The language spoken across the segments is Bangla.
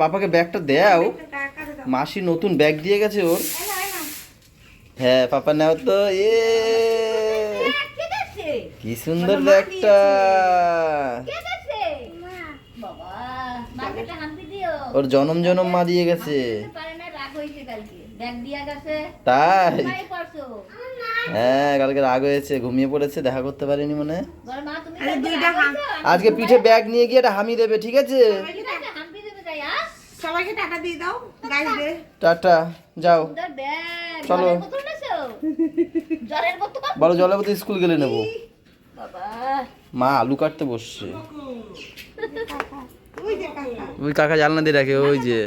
পাপাকে ব্যাগটা দাও। মাসি নতুন ব্যাগ দিয়ে গেছে ওর। হ্যাঁ পাপা নাও তো এ। কি সুন্দর ব্যাগটা। বাবা। মাকে হাম্পি দিও। ওর জনম জনম মা দিয়ে গেছে। পারে না রাগ হয়েছে কালকে। ব্যাগ দিয়া গেছে। তাই? হ্যাঁ কালকে রাগ হয়েছে ঘুমিয়ে পড়েছে দেখা করতে পারিনি মনে। হয়। আজকে পিঠে ব্যাগ নিয়ে গিয়ে একটা হামি দেবে ঠিক আছে ঠিক আছে, হাম্পি দেবে তাই, হ্যাঁ? সবাইকে টাকা দিয়ে দাও গাইডে টাটা যাও। চলো। জলের বোতল এনেছো? জলের বোতল? বলো স্কুল গেলে নেব। মা আলু কাটতে বসছে। ওই কাকা। ওই জানলা দিয়ে রাখে ওই যে।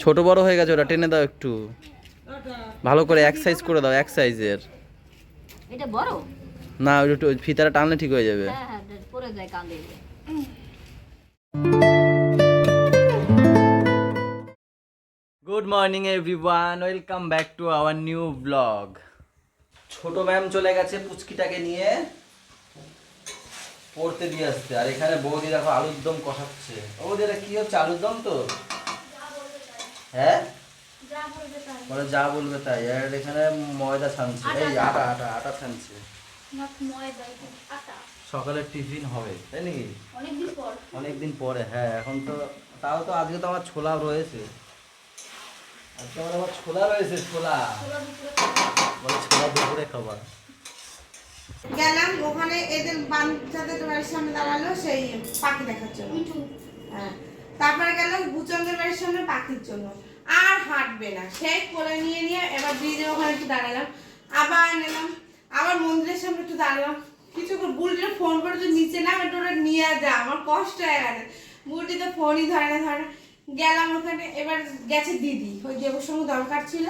ছোট বড় হয়ে গেছে ওটা টেনে দাও একটু। ভালো করে এক সাইজ করে দাও এক সাইজের না ওই একটু ওই ফিতাটা টানলে ঠিক হয়ে যাবে। হ্যাঁ, হ্যাঁ, পরে যায় কাঁদে। Good morning everyone welcome back to our new blog ছোট ম্যাম চলে গেছে পুচকিটাকে নিয়ে। পড়তে দিয়ে আসতে আর এখানে বৌদি দেখো আলুর দম কষাচ্ছে। বৌদি, এটা কি হচ্ছে? আলুর দম তো? হ্যাঁ? যা বলবে তাই। আর এখানে ময়দা ছানছে। এই আটা আটা আটা ছানছে। সকালের টিফিন হবে তাই নাকি? অনেকদিন পর। অনেকদিন পরে হ্যাঁ এখন তো তাও তো আজকে তো আমার ছোলা রয়েছে। আজকে আমার আবার ছোলা রয়েছে ছোলা। বলে ছোলা দুপুরে খাবার গেলাম ওখানে এদের বাচ্চাদের বাড়ির সামনে দাঁড়াল সেই পাখি দেখার জন্য। হ্যাঁ তারপরে গেলাম বুচঙ্গের বাড়ির সামনে পাখির জন্য। আর হাঁটবে না সেই কোলে নিয়ে নিয়ে এবার ব্রিজে ওখানে একটু দাঁড়ালাম। আবার নিলাম আবার মন্দিরের সামনে একটু দাঁড়ালাম। কিছু বুলটির ফোন করে তো নিচে নাম, একটু ওটা নিয়ে যা, আমার কষ্ট হয়ে গেছে। বুলটি তো ফোনই ধরে না, ধরে, গেলাম ওখানে, এবার গেছে দিদি, ওই যে সঙ্গে দরকার ছিল,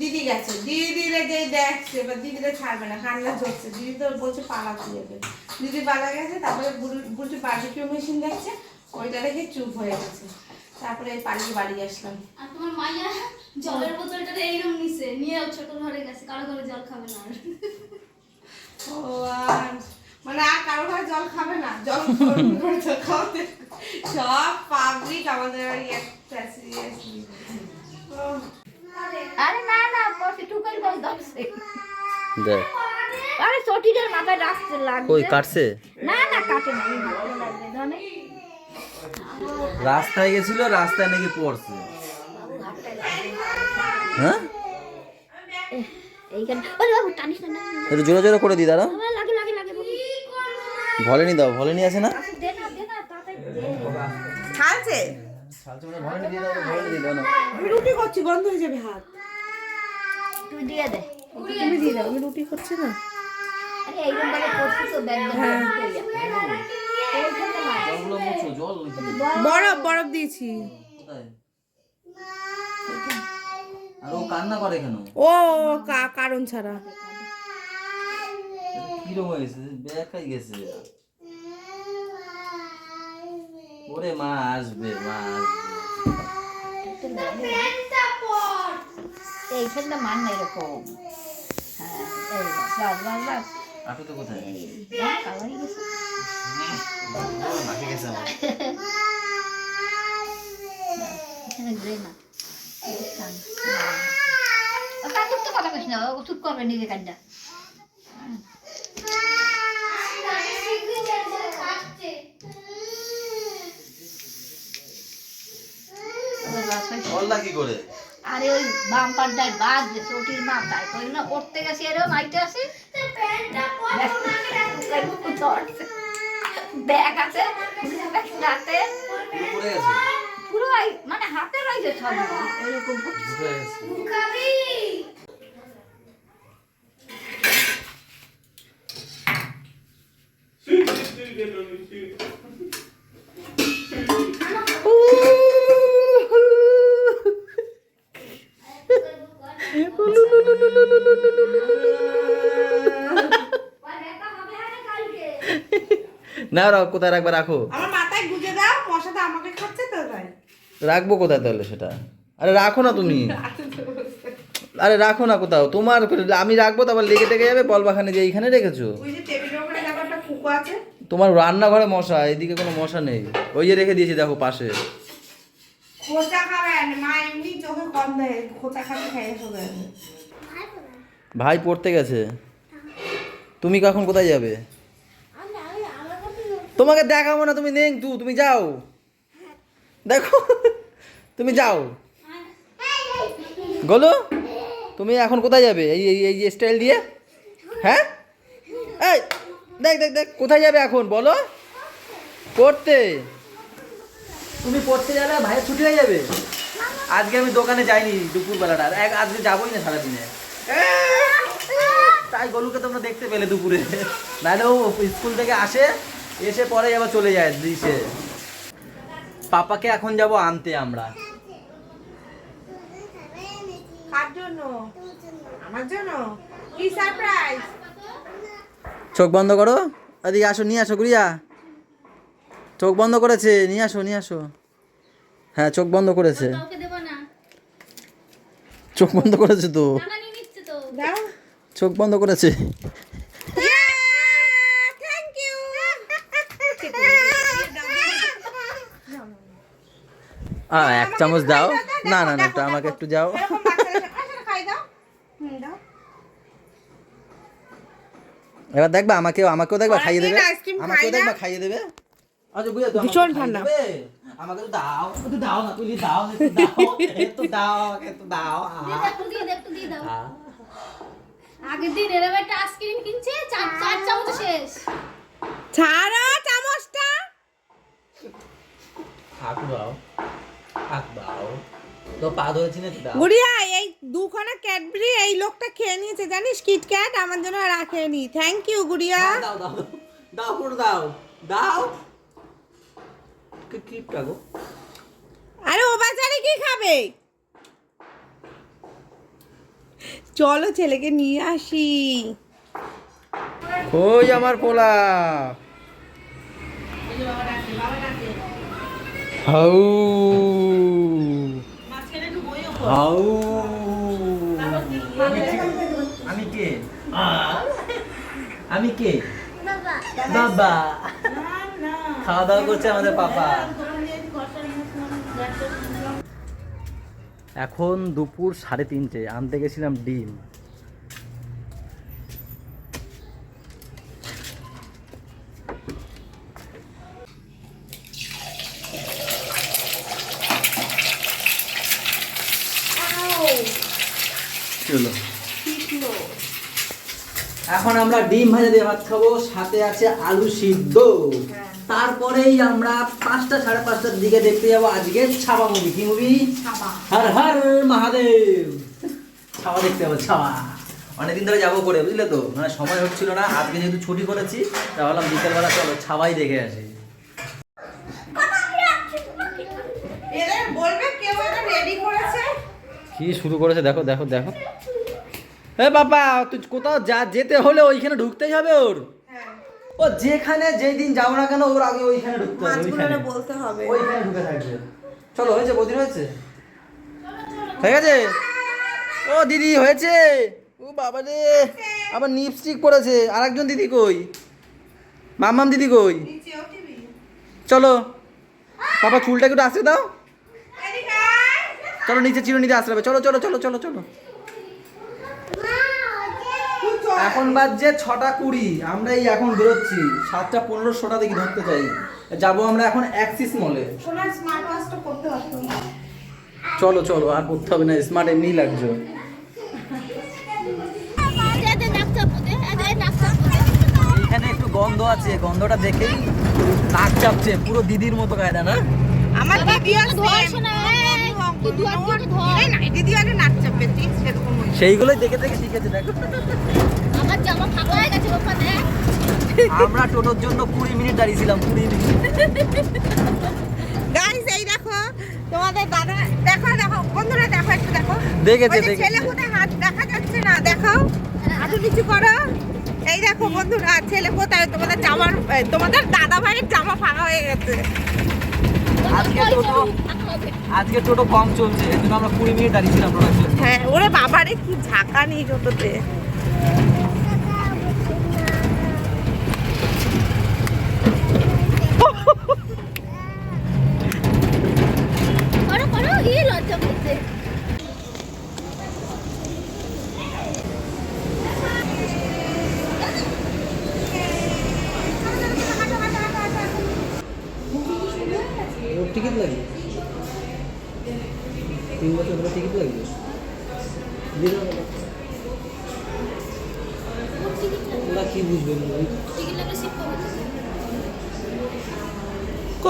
দিদি গেছে। দিদিরে যে দেখছে, এবার দিদিরে ছাড়বে না, কান্না ধরছে। দিদি তো বলছে পালা দিয়ে দেবে দিদি পালা গেছে, তারপরে বুলটি বার্বিকিউ মেশিন দেখছে, ওইটা দেখে চুপ হয়ে গেছে। তারপরে পালিয়ে বাড়ি আসলাম। আর তোমার মাইয়া জলের বোতলটা এইরকম নিছে, নিয়ে ছোট ঘরে গেছে, কারও ঘরে জল খাবে না ও আর মানে আর কারও ঘরে জল খাবে না জল খাওয়াতে। সব পাবলিক আমাদের বাড়ি একটা সিরিয়াসলি আরে না না পরশু টুকাই বল ধরছে। দেখ। আরে চটিটার মাথায় রাখতে লাগবে। কই কাটছে? না না কাটে না ধনে রাস্তায় গেছিল রাস্তায় নাকি পড়ছে। হ্যাঁ? এইখানে। ওরে বাবু টানিস না একটু জোরে জোরে করে দি দাঁড়া। আবার লাগে লাগে লাগে ভলেনি দাও ভলেনি আছে না? দে না দে না তাড়াতাড়ি দে। খালছে ভলেনি দিয়ে দাও ভলেনি দিয়ে দাও না। রুটি করছি বন্ধ হয়ে যাবে হাত। তুই দিয়ে দে। তুমি দিয়ে দাও রুটি করছি না। আরে এইরকম ভাবে করছিস তো ব্যাগ ব্যাগ হয়ে। বরফ বরফ দিয়েছি। কোথায়? আর ও কান্না করে কেন? ও কা- কারণ ছাড়া। কিরম হয়েছে? খাই গেছে। ওরে মা আসবে মা আসবে। এইখানটা মান না এরকম। হ্যাঁ এই বাস বাস বাস আটু তো কোথায়? এই কালারই গেছে মাকে গেছে আমার এখানে গ্রে না কাকুর তো চুপ করবে নিজে কান্ডা বললা কি করে? আরে ওই বাম বাদ যে চটির মাথায়। কই না করতে গেছি আইতে আসি ব্যাগ আছে পুরো মানে হাতে রয়েছে সব। এরকম ঢুকে গেছে না রাখ কোথায় রাখবে রাখো। আমার মাথায় গুজে দাও মশাটা আমাকে খাচ্ছে তো তাই। রাখব কোথায় তাহলে সেটা? আরে রাখো না তুমি। আরে রাখো না কোথাও। তোমার আমি রাখব তারপর লেগে টেগে যাবে বল বাখানে যে এইখানে রেখেছো। তোমার রান্নাঘরে মশা এদিকে কোনো মশা নেই। ওই যে রেখে দিয়েছি দেখো পাশে। ভাই পড়তে গেছে। তুমি কখন কোথায় যাবে? তোমাকে দেখাবো না, তুমি নেই তু, তুমি যাও। দেখো, তুমি যাও। গোলু, তুমি এখন কোথায় যাবে? এই এই এই স্টাইল দিয়ে? হ্যাঁ? এই, দেখ দেখ দেখ, কোথায় যাবে এখন? বলো। পড়তে। তুমি পড়তে যাবে ভাইয়ের ছুটি হয়ে যাবে। আজকে আমি দোকানে যাইনি দুপুরবেলাটা। এক- আজকে যাবোই না সারাদিনে। তাই গলুকে তোমরা দেখতে পেলে দুপুরে। নাহলে ও স্কুল থেকে আসে এসে পরে আবার চলে যায় দিশে। পাপাকে এখন যাব আনতে আমরা। কার জন্য? আমার জন্য? কি সারপ্রাইজ চোখ বন্ধ করো। এদিকে আসো নিয়ে আসো গুড়িয়া। চোখ বন্ধ করেছে নিয়ে আসো নিয়ে আসো। হ্যাঁ চোখ বন্ধ করেছে। কাউকে দেবো না। চোখ বন্ধ করেছে তো। চোখ বন্ধ করেছে থ্যাংক ইউ আহ, এক চামচ দাও। না না না একটু আমাকে একটু যাও। এরকম বাচ্চাদের সাথে- খাই দাও এবার দেখবা আমাকেও আমাকেও দেখবা খাইয়ে দেবে। আমাকেও দেখবা খাইয়ে দেবে। আচ্ছা ভীষণ ঠান্ডা। আমাকে তো দাও একটু দাও না তুই দাও একটু দাও একটু দাও আমাকে একটু দাও দিয়ে দাও, একটু দিয়ে দাও একটু দিয়ে দাও। আহ। আগের দিন এরকম একটা আইসক্রিম কিনছে চার চার চামচ শেষ। ছাড়ো চামচটা। গুড়িয়া এই দুখানা ক্যাডবেরি এই লোকটা খেয়ে নিয়েছে জানিস? কিটক্যাট আমার জন্য রাখেনি থ্যাংক ইউ গুড়িয়া। দাও দাও দাও দাও দাও গো? আরে ও বাচ্চারে কি খাবে? চলো ছেলেকে নিয়ে আসি। ওই আমার পোলা। হাউ। হাউ। আমি কে আমি কে? বাবা। খাওয়া দাওয়া করছে আমাদের পাপা। এখন দুপুর সাড়ে তিনটে আনতে গেছিলাম ডিম। চলো এখন আমরা ডিম ভাজা দিয়ে ভাত খাব সাথে আছে আলু সিদ্ধ। তারপরেই আমরা পাঁচটা সাড়ে পাঁচটার দিকে দেখতে যাব আজকে ছাপা মুভি কি মুভি হর হর মহাদেব। ছাওয়া দেখতে যাব ছাওয়া অনেকদিন ধরে যাব করে বুঝলে তো? মানে সময় হচ্ছিল না আজকে যেহেতু ছুটি করেছি তা ভাবলাম বিকেলবেলা চলো ছাবাই দেখে আসি এদের বলবে কেউ এটা রেডি করেছে কি শুরু করেছে? দেখো দেখো দেখো। এ বাবা তুই কোথাও যা যেতে হলে ওইখানে ঢুকতেই হবে ওর। হ্যাঁ। ও যেখানে যেই দিন যাব না কেন ওর আগে ওইখানে ঢুকতে হবে ওইখানে। বলতে হবে। ওইখানে ঢুকে থাকবে। চলো হয়েছে? বদিন হয়েছে? হয়ে গেছে ও দিদি হয়েছে? ও বাবা রে আবার লিপস্টিক পরেছে। আর একজন দিদি কই? মাম্মাম দিদি কই? চলো। বাবা চুলটা একটু আসতে দাও। চলো নিচে চিরুনিতে আসতে হবে। চলো চলো চলো চলো চলো। এখন বাজছে ছটা কুড়ি। আমরা এই এখন বেরোচ্ছি। সাতটা পনেরো ষোটা দেখি ধরতে চাই। যাব আমরা এখন অ্যাক্সিস মলে চলো চলো আর করতে হবে না স্মার্ট এমনি লাগছে। এখানে একটু গন্ধ আছে গন্ধটা দেখেই নাক চাপছে পুরো দিদির মতো কায়দা না? আমার ধোয়াস না, ধোয়া, সেইগুলোই দেখে দেখে শিখেছে দেখো। আমার জামা ফাঁকা হয়ে গেছে ওখানে। আমরা টোটোর জন্য কুড়ি মিনিট দাঁড়িয়েছিলাম কুড়ি মিনিট। গাইস এই দেখো তোমাদের দাদা দেখো দেখো বন্ধুরা দেখো একটু দেখো। দেখেছে, ওই দেখেছে। ছেলে কোথায় হাত দেখা যাচ্ছে না দেখো। হাঁটু নিচু করো। এই দেখো বন্ধুরা ছেলে কোথায়? তোমাদের জামার তোমাদের দাদা ভাইয়ের জামা ফাঁকা হয়ে গেছে। আজকে টোটো আজকে টোটো কম চলছে এজন্য জন্য আমরা কুড়ি মিনিট দাঁড়িয়েছিলাম প্রোডাকশন হ্যাঁ ওরে বাবারে, কি ঝাঁকা নেই টোটোতে।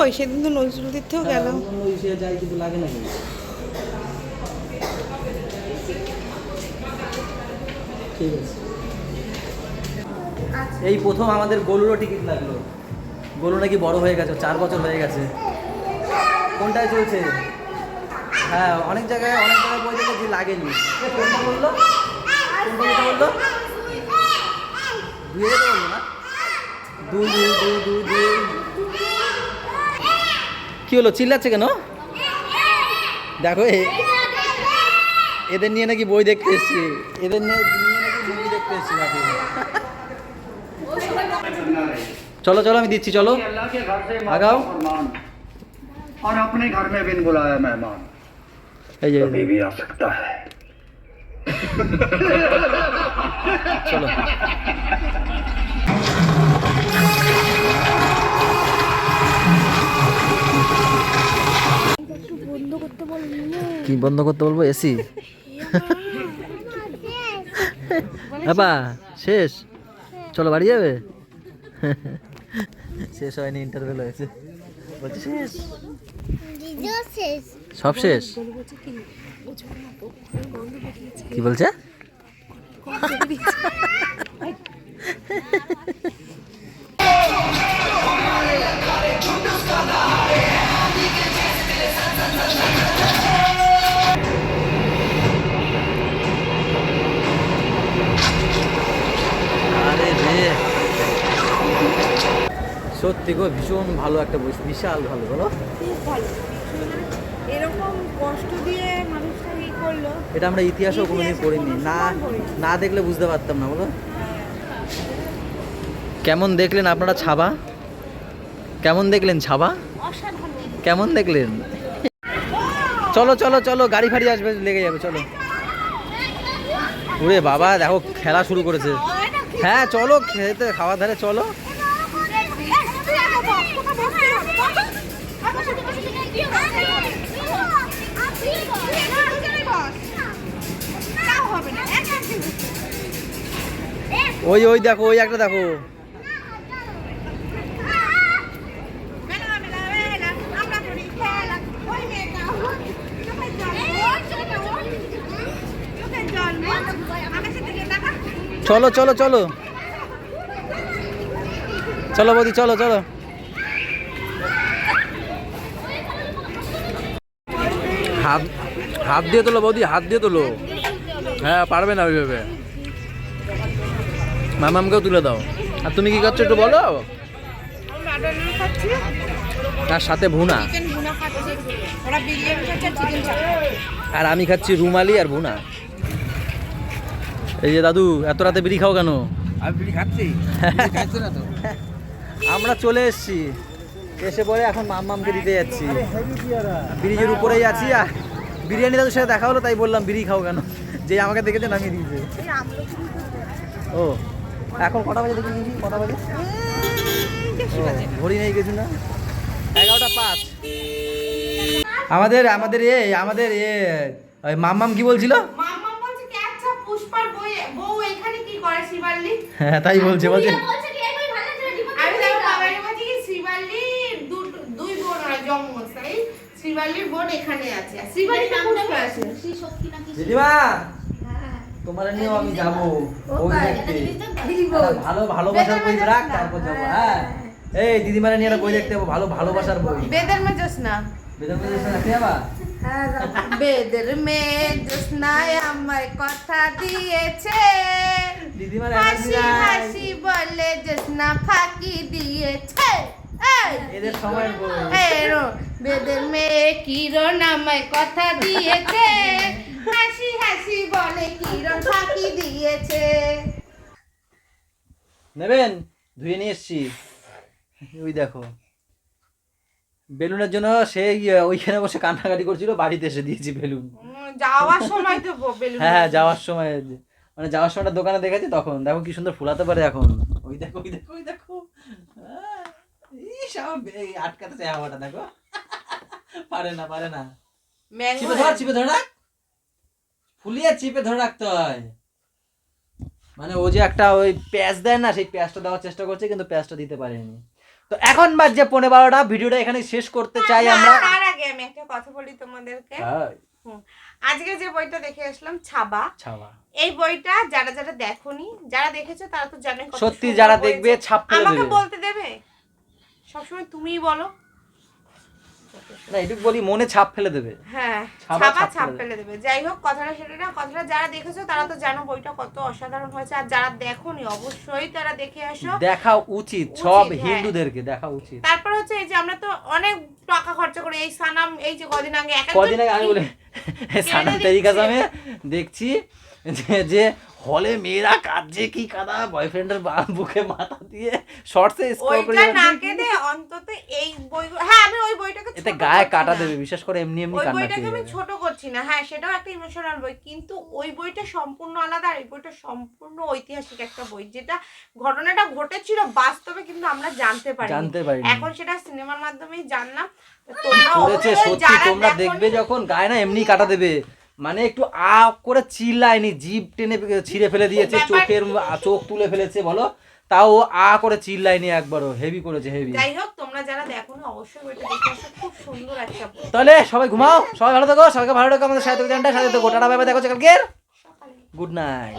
কই সেদিন তো নজরুল তীর্থেও গেলাম হ্যাঁ, অন্য যায় কিন্তু লাগে না ঠিক আছে। এই প্রথম আমাদের গোলুরও টিকিট লাগল। গোলু নাকি বড় হয়ে গেছে চার বছর হয়ে গেছে। কোনটায় চলছে? হ্যাঁ অনেক জায়গায় অনেক জায়গায় বই দেখেছি লাগেনি। কোনটা বলল? কোনটা বলল না? দুই দুই দুই দুই দুই কি হলো চিল্লাচ্ছে কেন দেখো এ- এদের নিয়ে নাকি বই দেখতে এসছি এদের নিয়ে নিয়ে নাকি মুভি দেখতে এসছি নাকি চলো চলো আমি দিচ্ছি চলো अल्लाह के घर से आगाओ। फरमान और अपने घर में बिन बुलाया मेहमान এই যে कभी भी आ सकता है চলো কি বন্ধ করতে বলব? এসি? বাবা শেষ? চলো বাড়ি যাবে? শেষ হয়নি ইন্টারভেল হয়েছে। বলছে শেষ? সব শেষ? কি বলছে? সত্যি গো ভীষণ ভালো একটা বই বিশাল ভালো বলো। খুব ভালো। এরকম কষ্ট দিয়ে মানুষটা ই করল। এটা আমরা ইতিহাসও কোনোদিন পড়িনি। না না দেখলে বুঝতে পারতাম না বলো। কেমন দেখলেন আপনারা ছাবা? কেমন দেখলেন ছাবা? কেমন দেখলেন? চলো চলো চলো গাড়ি ফাড়ি আসবে লেগে যাবে চলো। ওরে বাবা দেখো খেলা শুরু করেছে। হ্যাঁ চলো খেতে খাওয়া ধারে চলো। ওই ওই দেখো, ওই একটা দেখো। চলো চলো চলো। চলো বৌদি, চলো চলো। হাত হাত দিয়ে তোলো বৌদি, হাত দিয়ে তোলো। হ্যাঁ পারবে না ওইভাবে। মামামকেও তুলে দাও। আর তুমি কি করছ একটু বলো? তার সাথে ভুনা। চিকেন ভুনা খাচ্ছে। ওরা বিরিয়ানি খাচ্ছে চিকেন চাপ আর আমি খাচ্ছি রুমালি আর ভুনা। এই যে দাদু এত রাতে বিড়ি খাও কেন? আমরা চলে এসছি। এসে পরে এখন মাম্মামকে দিতে যাচ্ছি। ব্রিজের উপরেই আছি আর বিরিয়ানি দাদুর সাথে দেখা হলো তাই বললাম বিড়ি খাও কেন? যে আমাকে দেখেছে নামিয়ে দিয়েছে। ও। এখন কটা বাজে দেখে নিয়েছি কটা বাজে? ঘড়ি নেই কিছু না। এগারোটা পাঁচ। আমাদের আমাদের এ আমাদের এ ওই মাম্মাম কি বলছিল? আচ্ছা পুষ্পার বই বউ এখানে কি করে শিবাল্লি হ্যাঁ তাই বলছে বলছে। বোন এখানে আছে। শ্রী শক্তি নাকি দিদিমা! তোমার নিয়েও আমি যাব। বই দেখতে ভালো ভালোবাসার বই রাখ তারপর যাব। হ্যাঁ। এই দিদিমারা নিয়ে বই দেখতে যাব ভালো ভালোবাসার বই। বেদের মে জোসনা বেদম রাখতে যাবা? বেদের মে জোসনায় কথা দিয়েছে। দিদিমার হাসি হাসি বলে জোসনা ফাঁকি দিয়েছে। এদের সময়ের বই। বেদের মেয়ে কিরণ আমায় কথা দিয়েছে। হাসি হাসি দিয়েছে। নেবেন? ধুয়ে নিয়ে এসছি। ওই দেখো। বেলুনের জন্য সেই আহ, ওইখানে বসে কান্নাকাটি করছিল বাড়িতে এসে দিয়েছি বেলুন। যাওয়ার সময় তো বেলুন। হ্যাঁ হ্যাঁ যাওয়ার সময় মানে যাওয়ার সময় একটা দোকানে দেখেছি তখন। দেখো কি সুন্দর ফুলাতে পারে এখন। ওই দেখো ওই দেখো ওই দেখো। আটকাতে চাই হাওয়াটা দেখো। পারে না পারে না। চিপে ধর চিপে ধরে রাখ। ফুলিয়ে চিপে ধরে রাখতে হয়। মানে ও যে একটা ওই প্যাঁচ দেয় না সেই প্যাঁচটা দেওয়ার চেষ্টা করছে কিন্তু প্যাঁচটা দিতে পারেনি। তো এখন বাজছে পনেরো বারোটা ভিডিওটা এখানে শেষ করতে চাই আমরা। তার আগে আমি একটা কথা বলি তোমাদেরকে। আজকে যে বইটা দেখে আসলাম ছাবা। ছাওয়া এই বইটা যারা যারা দেখোনি যারা দেখেছ তারা তো জানে সত্যি যারা দেখবে ছাপ আমাকে বলতে দেবে? সবসময় তুমিই বলো। না এটুকু বলি মনে ছাপ ফেলে দেবে। হ্যাঁ ছাপা ছাপা ফেলে দেবে। যাই হোক কথাটা সেটা না কথাটা যারা দেখেছ তারা তো জানো বইটা কত অসাধারণ হয়েছে আর যারা দেখোনি অবশ্যই তারা দেখে আসো দেখা উচিত সব হ্যাঁ। হিন্দুদেরকে দেখা উচিত। তারপর হচ্ছে এই যে আমরা তো অনেক টাকা খরচা করি এই সানাম এই যে কদিন আগে কদিন আগে আমি বলে সানাম তেরিকা দেখছি যে হলে মেয়েরা কাঁদছে কি কাদা? বয়ফ্রেন্ডের বুকে মাথা দিয়ে শর্টসে স্ক্রল করে ওইটা না। অন্তত এই বই হ্যাঁ আমি ওই বইটাকে এতে গায়ে কাটা দেবে বিশেষ করে এমনি এমনি ওই কান্না বইটাকে আমি ছোট করছি না। হ্যাঁ সেটাও একটা ইমোশনাল বই কিন্তু ওই বইটা সম্পূর্ণ আলাদা আর এই বইটা সম্পূর্ণ ঐতিহাসিক একটা বই যেটা ঘটনাটা ঘটেছিল বাস্তবে কিন্তু আমরা জানতে পারি জানতে পারি এখন সেটা সিনেমার মাধ্যমেই জানলাম। তো তোমরা সত্যি তোমরা দেখবে যখন গায়ে না এমনি কাটা দেবে। মানে একটু আ করে চিল্লায়নি জিভ টেনে ছিঁড়ে ফেলে দিয়েছে চোখের চোখ তুলে ফেলেছে বলো। তাও আ করে চিল্লায়নি একবারও হেভি করেছে হেভি যাই হোক তোমরা যারা দেখো না অবশ্যই বইটা দেখে খুব সুন্দর একটা তাহলে সবাই ঘুমাও সবাই ভালো থাকো সবাইকে ভালো থাকো আমাদের সাথে জানটা সাথে বাই বাই দেখো কালকে গুড নাইট।